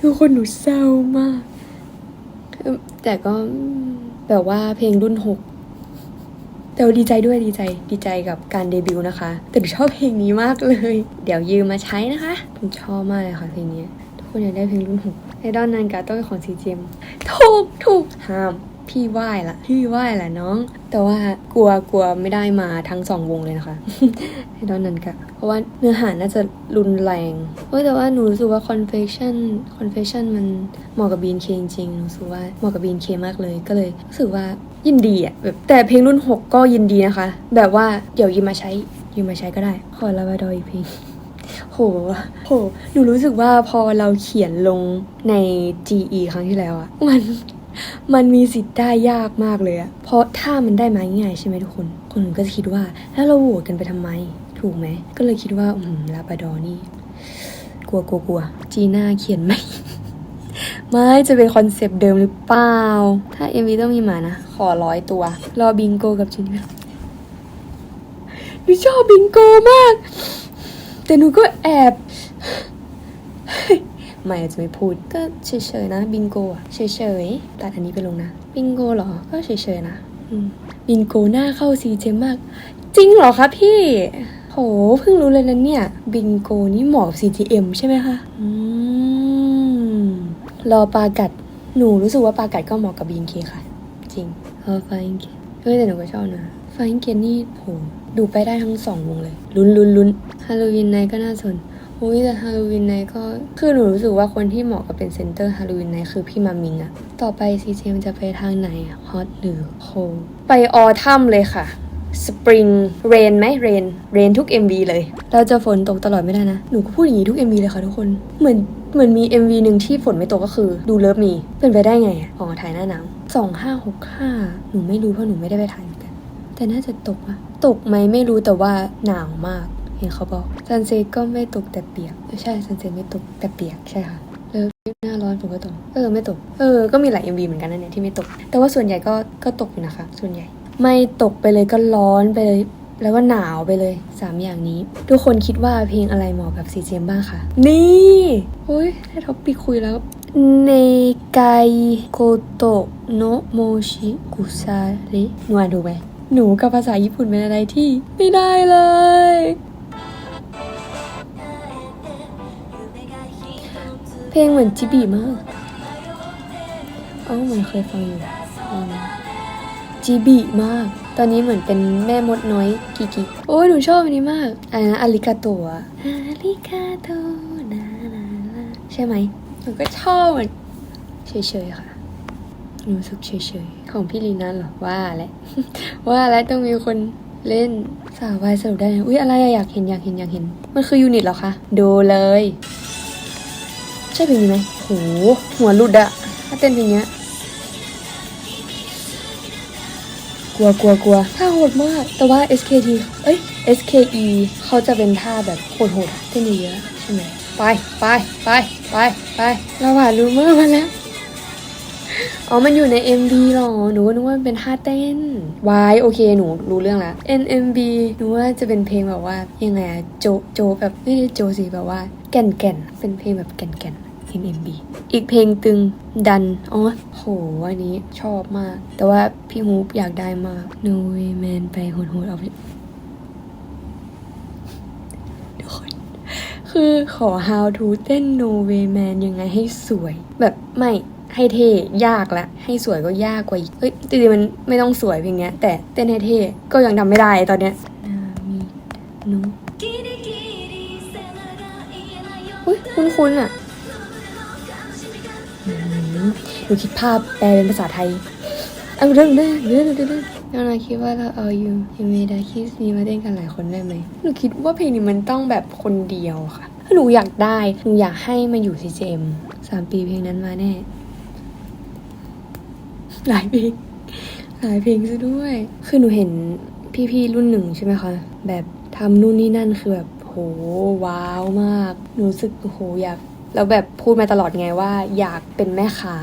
ทุกคนหนูเศร้ามาก แต่ก็แบบว่าเพลงรุ่นหกแต่ว่าดีใจด้วยดีใจดีใจกับการเดบิวต์นะคะ แต่หนูชอบเพลงนี้มากเลย เดี๋ยวยืมมาใช้นะคะผมชอบมากเลยค่ะเพลงนี้ ทุกคนอยากได้เพลงรุ่นหกไอดอลนันกาต้องเป็นของซีเจมถูกถูกห้าม พี่ไหว้ละพี่ไหว้ละน้อง แต่ว่ากลัวกลัวไม่ได้มาทั้งสองวงเลยนะคะไอดอลนันกะเพราะว่าเนื้อหาน่าจะรุนแรงเว้ยแต่ว่าหนูรู้สึกว่า confession confession มันเหมาะกับ BNK จริงๆหนูรู้สึกว่าเหมาะกับ BNK มากเลยก็เลยรู้สึกว่ายินดีอะแบบแต่เพลงรุ่น 6 ก็ยินดีนะคะ แบบว่าเดี๋ยวยืมมาใช้ยืมมาใช้ก็ได้ ขอลาบาดอยอีกเพลงโห โห หนูรู้สึกว่าพอเราเขียนลงใน GE ครั้งที่แล้วอะมัน มันมีสิทธิ์ได้ยากมากเลยอะเพราะถ้ามันได้มาง่ายใช่ไหมทุกคน คนอื่นก็จะคิดว่า แล้วเราโหวตกันไปทำไม ถูกไหม ก็เลยคิดว่า อืมลาบาดอนี่ กลัวกลัวกลัวจีน่าเขียนไหม ไม่จะเป็นคอนเซปต์เดิมหรือเปล่า ถ้า MV ต้องมีหมานะ ขอร้อยตัว รอบิงโกกับจินนี่หนูชอบบิงโกมาก แต่หนูก็แอบ ไม่อาจจะไม่พูดก็เฉยๆนะบิงโกอะเฉยๆตัดอันนี้ไปลงนะบิงโกเหรอก็เฉยๆนะอืมบิงโกหน้าเข้าซีเจมาก จริงเหรอคะพี่ โหเพิ่งรู้เลยนะเนี่ย บิงโกนี่เหมาะกับ CGM ใช่ไหมคะอืมรอปลากัดหนูรู้สึกว่าปลากัดก็เหมาะกับ BNK ค่ะ จริงเออฟาอิงเกนเฮ้ยแต่หนูก็ชอบนะฟาอิงเกนนี่โหดูไปได้ทั้งสองวงเลย ลุ้นลุ้นลุ้นฮาโลวีนไนก็น่าสน อุ้ยแต่ฮาโลวีนไนก็คือหนูรู้สึกว่าคนที่เหมาะกับเป็นเซนเตอร์ฮาโลวีนไนคือพี่มามิงอะต่อไปซีเจมจะไปทางไหนฮอตหรือโคไปออทัมเลยค่ะสปริงเรนไหมเรนเรนทุก MV เลย เราจะฝนตกตลอดไม่ได้นะ หนูก็พูดอย่างนี้ทุก MV เลยค่ะทุกคน เหมือนเหมือนมี MV หนึ่งที่ฝนไม่ตกก็คือดูเลิฟมี เป็นไปได้ไงอะอ๋อถ่ายหน้าหนาวสองห้าหกห้าหนูไม่รู้เพราะหนูไม่ได้ไปถ่ายเหมือนกัน แต่น่าจะตกอะตกไหมไม่รู้แต่ว่าหนาวมาก เห็นเขาบอกซันเซก็ไม่ตกแต่เปียกไม่ใช่ซันเซ็ไม่ตกแต่เปียกใช่ค่ะเลิฟหน้าร้อนผมก็ตกเออไม่ตกเออก็มีหลาย MV เหมือนกันนะเนี่ยที่ไม่ตก แต่ว่าส่วนใหญ่ก็ก็ตกอยู่นะคะ ส่วนใหญ่ ไม่ตกไปเลยก็ร้อนไปเลยแล้วก็หนาวไปเลย 3 อย่างนี้ ทุกคนคิดว่าเพลงอะไรเหมาะกับซีเจมบ้างคะ นี่โอ้ยได้ท็อปปิกคุยแล้วเนไกโกโตโนโมชิกุซาเรหนูอ่านถูกไหมหนูกับภาษาญี่ปุ่นเป็นอะไรที่ไม่ได้เลย เพลงเหมือนจิบีมากเอ้าเหมือนเคยฟังอยู่อืมจิบีมาก ตอนนี้เหมือนเป็นแม่มดน้อยกิกิ โอ้ยหนูชอบอันนี้มากอันนั้นอาริกาโตะอะอาริกาโตนานานาใช่ไหมหนูก็ชอบเหมือนเฉยๆค่ะหนูรู้สึกเฉยๆ ของพี่ลีน่าเหรอว่าแหละว่าแล้วต้องมีคนเล่นสาววายสรุปได้ไงอุ๊ยอะไรอะอยากเห็นอยากเห็นอยากเห็น มันคือยูนิตเหรอคะ ดูเลยใช่เพลงนี้ไหมโหหัวหลุดอะถ้าเต้นเพลงเนี้ยกลัวกลัวกลัวท่าโหดมาก แต่ว่า SKT เอ้ย SKE เขาจะเป็นท่าแบบโหดโหดๆเต้นเยอะใช่ไหมไปไปไปไปไปเราหวานรู้เมื่อมาแล้วอ๋อ มันอยู่ใน MV หรอ หนูนึกว่ามันเป็นท่าเต้นวายโอเค หนูรู้เรื่องแล้ว NMB หนูว่าจะเป็นเพลงแบบว่า ยังไงอะโจ โจแบบไม่ได้โจสิแบบว่า แก่นแก่นเป็นเพลงแบบแก่นแก่น NMB อีกเพลงตึงดันอ๋อโหอันนี้ชอบมาก แต่ว่าพี่ฮูปอยากได้มาก No Way Man ไปโหดๆเอาไปทุกคนคือขอ how to เต้น No Way Man ยังไงให้สวย แบบไม่ให้เท่ยากละ ให้สวยก็ยากกว่าอีกเฮ้ยจริงๆมันไม่ต้องสวยเพลงเนี้ย แต่เต้นให้เท่ก็ยังทำไม่ได้ตอนเนี้ยนามิโนอุ้ยคุ้นๆอะ อืมดูคิดภาพแปลเป็นภาษาไทยเอาเรื่องเรื่องเรื่องเรื่องน้องคิดว่าเราเอาอยู่ยังไม่ได้คิสนี้มาเต้นกันหลายคนได้ไหมหนูคิดว่าเพลงนี้มันต้องแบบคนเดียวค่ะหนูอยากได้หนูอยากให้มาอยู่ CJM สามปีเพลงนั้นมาแน่ หลายเพลงหลายเพลงซะด้วย คือหนูเห็นพี่ๆรุ่นหนึ่งใช่ไหมคะ แบบทำนู่นนี่นั่นคือแบบโหว้าวมาก หนูรู้สึกโหอยาก แล้วแบบพูดมาตลอดไงว่า อยากเป็นแม่ค้า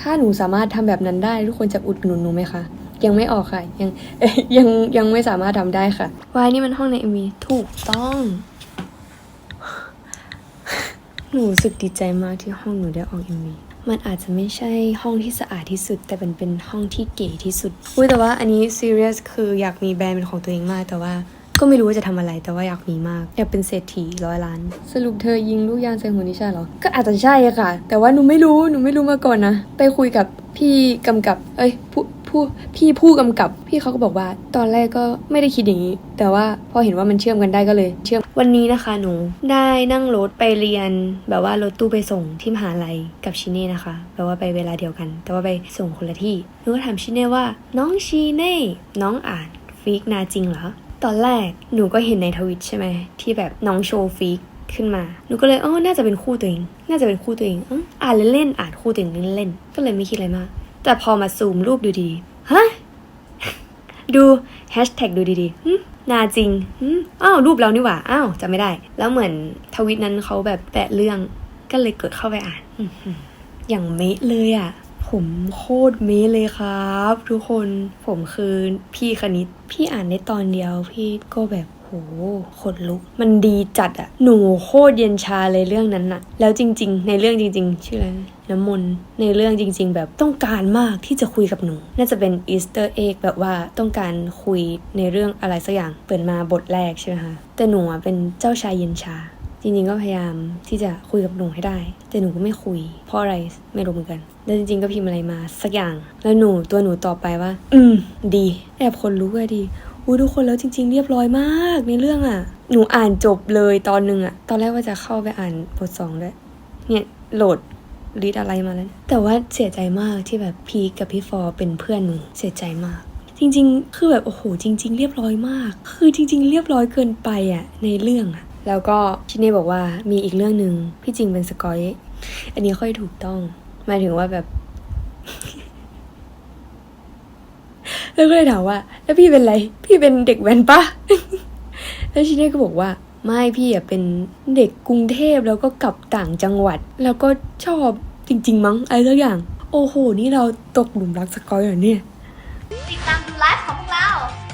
ถ้าหนูสามารถทำแบบนั้นได้ ทุกคนจะอุดหนุนหนูไหมคะ ยังไม่ออกค่ะ ยังเอ้ยยังยังไม่สามารถทำได้ค่ะวายนี่มันห้องใน MV ถูกต้อง หนูรู้สึกดีใจมากที่ห้องหนูได้ออกเอ็มวีมันอาจจะไม่ใช่ห้องที่สะอาดที่สุด แต่เป็นเป็นห้องที่เก๋ที่สุดอุ้ยแต่ว่าอันนี้ซีเรียสคืออยากมีแบรนด์เป็นของตัวเองมากแต่ว่า ก็ไม่รู้ว่าจะทำอะไร แต่ว่าอยากมีมาก อยากเป็นเศรษฐีร้อยล้าน สรุปเธอยิงลูกยางใส่หัวนิชาเหรอ ก็อาจจะใช่อะค่ะ แต่ว่าหนูไม่รู้ หนูไม่รู้มาก่อนนะ ไปคุยกับพี่กำกับ เอ้ยผู้ผู้พี่ผู้กำกับ พี่เขาก็บอกว่า ตอนแรกก็ไม่ได้คิดอย่างนี้ แต่ว่าพอเห็นว่ามันเชื่อมกันได้ก็เลย เชื่อม วันนี้นะคะหนูได้นั่งรถไปเรียน แบบว่ารถตู้ไปส่งที่มหาลัยกับชิเน่นะคะแบบว่าไปเวลาเดียวกัน แต่ว่าไปส่งคนละที่ หนูก็ถามชิเน่ว่า น้องชิเน่ น้องอ่านฟิกนาจริงเหรอ ตอนแรกหนูก็เห็นในทวิตใช่ไหมที่แบบน้องโชว์ฟิกขึ้นมา หนูก็เลยอ๋อน่าจะเป็นคู่ตัวเอง น่าจะเป็นคู่ตัวเองอ่านเล่นๆอ่านคู่ตัวเองเล่นๆก็เลยไม่คิดอะไรมาก แต่พอมาซูมรูปดูดีฮะดูแฮชแท็กดูดีๆนาจริงอ้าวรูปเรานี่หว่า อ้าวจำไม่ได้ แล้วเหมือนทวิตนั้นเขาแบบแปะเรื่อง ก็เลยเกิดเข้าไปอ่านอื้อหืออย่างเมะเลยอะ่ะ ผมโคตรเมเลยครับ ทุกคนผมคือพี่คณิต พี่อ่านได้ตอนเดียวพี่ก็แบบโหขนลุก มันดีจัดอะหนูโคตรเย็นชาเลยเรื่องนั้นอะแล้วจริง ๆ ในเรื่องจริง ๆ ชื่ออะไรน้ำมนต์ในเรื่องจริง ๆ แบบต้องการมากที่จะคุยกับหนู น่าจะเป็นอีสเตอร์เอ็กแบบว่าต้องการคุยในเรื่องอะไรสักอย่างเปิดมาบทแรกใช่ไหมคะแต่หนูอะเป็นเจ้าชายเย็นชา จริงๆก็พยายามที่จะคุยกับหนูให้ได้ แต่หนูก็ไม่คุย เพราะอะไรไม่รู้เหมือนกัน แล้วจริงๆก็พิมพ์อะไรมาสักอย่าง แล้วหนูตัวหนูตอบไปว่า อืม ดีแอบคนรู้อะดีอู้ทุกคนแล้วจริง ๆ เรียบร้อยมากในเรื่องอะหนูอ่านจบเลยตอนหนึ่งอะตอนแรกว่าจะเข้าไปอ่านบทสองด้วย เนี่ยโหลดรีดอะไรมาแล้ว แต่ว่าเสียใจมากที่แบบพีกับพี่ฟอเป็นเพื่อนหนูเสียใจมาก จริง ๆ คือแบบโอ้โหจริง ๆ เรียบร้อยมาก คือจริง ๆ เรียบร้อยเกินไปอะในเรื่องอะ แล้วก็ชินเน่บอกว่ามีอีกเรื่องหนึ่งพี่จริงเป็นสกอย อันนี้ค่อยถูกต้องหมายถึงว่าแบบ แล้วก็เลยถามว่า แล้วพี่เป็นไร พี่เป็นเด็กแว้นปะแล้วชินเน่ก็บอกว่าไม่พี่อะเป็นเด็กกรุงเทพแล้วก็กลับต่างจังหวัด แล้วก็ชอบจริง ๆ มั้งอะไรสักอย่าง โอ้โห นี่เราตกหลุมรักสกอยเหรอเนี่ย